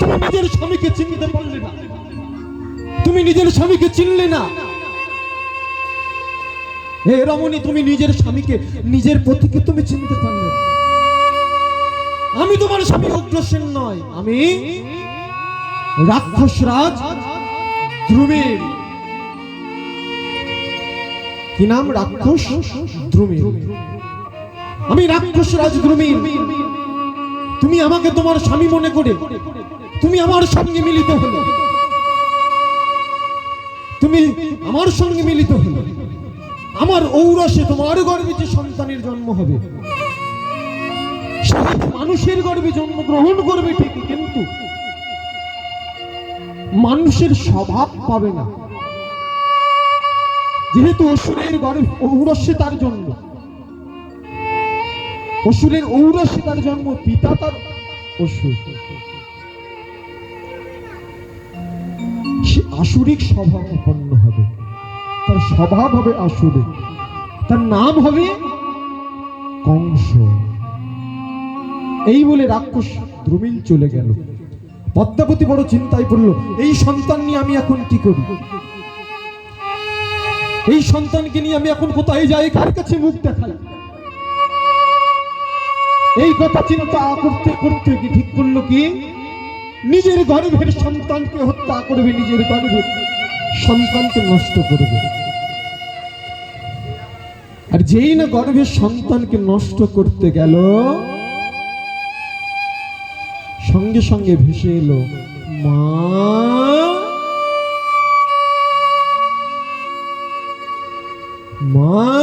তুমি নিজের স্বামীকে চিনতে পারলে না। তুমি নিজের স্বামীকে চিনলে না। হে রমণী, তুমি নিজের স্বামীকে নিজের তুমি চিনতে পারলে আমি তোমার স্বামী নয়, আমি রাক্ষস রাজ ধ্রুবীর কি নাম? রাক্ষস ধ্রুবীর আমি রাক্ষস রাজ ধ্রুবীর তুমি আমাকে তোমার স্বামী মনে করে, তুমি আমার সঙ্গে মিলিত হলে। তুমি আমার সঙ্গে মিলিত হলে। আমার ঔরসে তোমার গর্বে যে সন্তানের জন্ম হবে মানুষের গর্বে জন্মগ্রহণ করবে ঠিকই কিন্তু মানুষের স্বভাব পাবে না। যেহেতু অসুরের গর্বে ঔরসে তার জন্ম অসুরের ঔরসে তার জন্ম, পিতা তার অসুর। সে আসুরিক স্বভাব উৎপন্ন হবে। তার স্বভাব হবে আসুরিক। তার নাম হবে কংস। এই বলে রাক্ষস দ্রুমিল চলে গেল। পদ্মাবতী বড় চিন্তায় পড়ল, এই সন্তান নিয়ে আমি এখন কি করি? এই সন্তানকে নিয়ে আমি এখন কোথায় যাই? কার কাছে মুখ দেখাই? এই কথা চিন্তা করতে করতে কি ঠিক করল কি? নিজের গর্ভের সন্তানকে হত্যা করবে, নিজের গর্ভের সন্তানকে নষ্ট করবে। আর যেই না গর্ভের সন্তানকে নষ্ট করতে গেল, সঙ্গে সঙ্গে ভেসে এলো, মা মা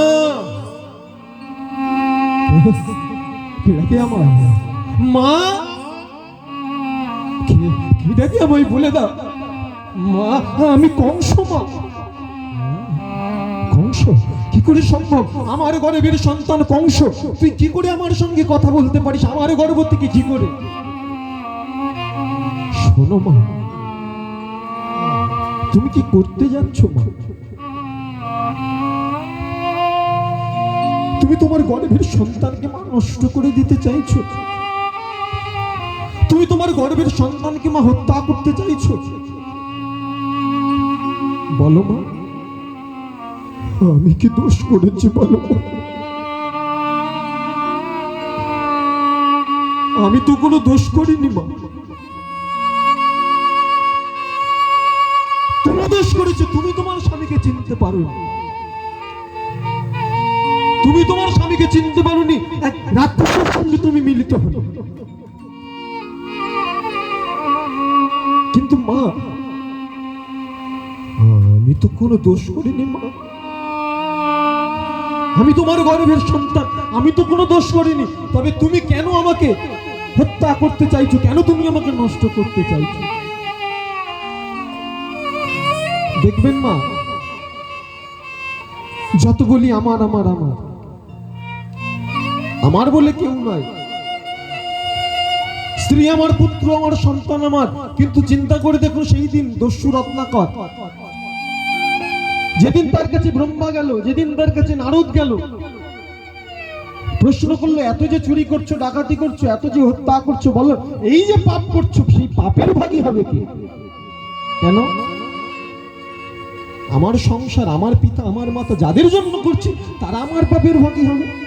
কে আমার। মা! কে- কে আমায় বলে দাও। মা, আমি কংস, মা। কংস? কি করে সম্ভব? আমার গর্ভের সন্তান কংস। তুই কি করে আমার সঙ্গে কথা বলতে পারিস? আমার গর্ভ থেকে কি করে? শোনো, মা। তুমি কি করতে যাচ্ছ, মা? তুমি তোমার গর্ভের সন্তানকে মা নষ্ট করে দিতে চাইছো? তুমি তোমার গর্ভের সন্তানকে মা হত্যা করতে চাইছো? বলো মা, আমি কি দোষ করেছি বলো আমি তো কোনো দোষ করিনি মা। তুমি দোষ করেছ, তুমি তোমার স্বামীকে চিনতে পারো তুমি তোমার স্বামীকে চিনতে পারোনি? এক রাক্ষসের সঙ্গে তুমি মিলিত হলো। কিন্তু মা, আমি তো কোনো দোষ করিনি মা। আমি তোমার গর্ভের সন্তান, আমি তো কোনো দোষ করিনি। তবে তুমি কেন আমাকে হত্যা করতে চাইছো? কেন তুমি আমাকে নষ্ট করতে চাইছো? দেখবেন মা, যত বলি আমার আমার আমার। আমার বলে কেউ নয়। স্ত্রী আমার, পুত্র আমার, সন্তান আমার। কিন্তু চিন্তা করে দেখুন সেই দিন দস্যু রত্নাকর। যেদিন তার কাছে ব্রহ্মা গেল, যেদিন তার কাছে নারদ গেল, প্রশ্ন করল, এত যে চুরি করছ, ডাকাতি করছ, এত যে হত্যা করছ, বলো, এই যে পাপ করছ, সেই পাপের ভাগী হবে কি? কেন? আমার সংসার, আমার পিতা, আমার মাতা যাদের জন্য করছি, তারা আমার পাপের ভাগী হবে।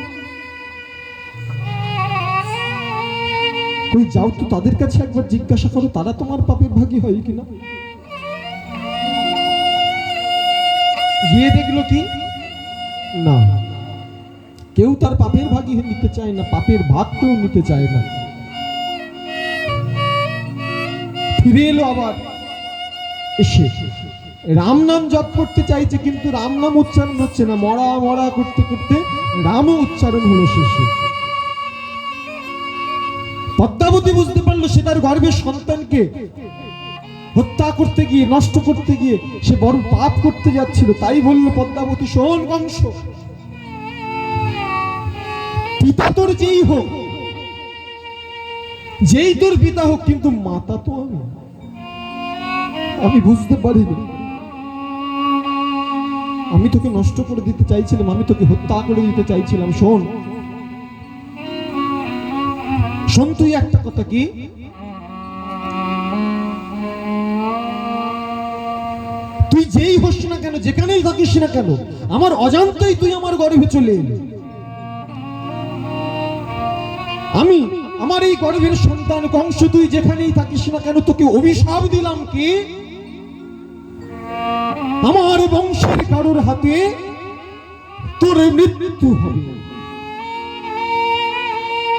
কই যাও তো তাদের কাছে একবার জিজ্ঞাসা করো, তারা তোমার পাপের ভাগী হয় কিনা? গিয়ে দেখল কি? না। কেউ তার পাপের ভাগী নিতে চায় না, পাপের ভাগ কেউ নিতে চায় না। ফিরে এলো আবার। এসে রাম নাম জপ করতে চাইছে, কিন্তু রাম নাম উচ্চারণ হচ্ছে না। মরা মরা করতে করতে রামও উচ্চারণ হলো শেষে। পদ্মাবতী বুঝতে পারল সে তার গর্ভের সন্তানকে হত্যা করতে গিয়ে, নষ্ট করতে গিয়ে সে বড় পাপ করতে যাচ্ছিল। তাই বলল, পদ্মাবতী, শোন কংস পিতা তোর যেই হোক, যেই তোর পিতা হোক, কিন্তু মাতা তো আমি আমি বুঝতে পারিনি। আমি তোকে নষ্ট করে দিতে চাইছিলাম, আমি তোকে হত্যা করে দিতে চাইছিলাম। শোন শোন তুই একটা কথা কি? তুই যেই হোস না কেন, যেখানেই থাকিস না কেন, আমার অজান্তেই তুই আমার গর্ভে চলে এলি। আমি আমার এই গর্ভের সন্তান কংস তুই যেখানেই থাকিস না কেন, তোকে অভিশাপ দিলাম কি? আমার বংশের কারোর হাতে তোর মৃত্যু হবে।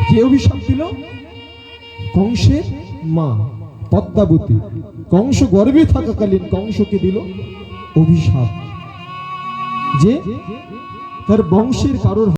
কে অভিশাপ দিল? কংসের মা, পদ্মাবতী। কংস গর্ভে থাকাকালীন কংসকে দিল অভিশাপ। যে তার বংশের কারোর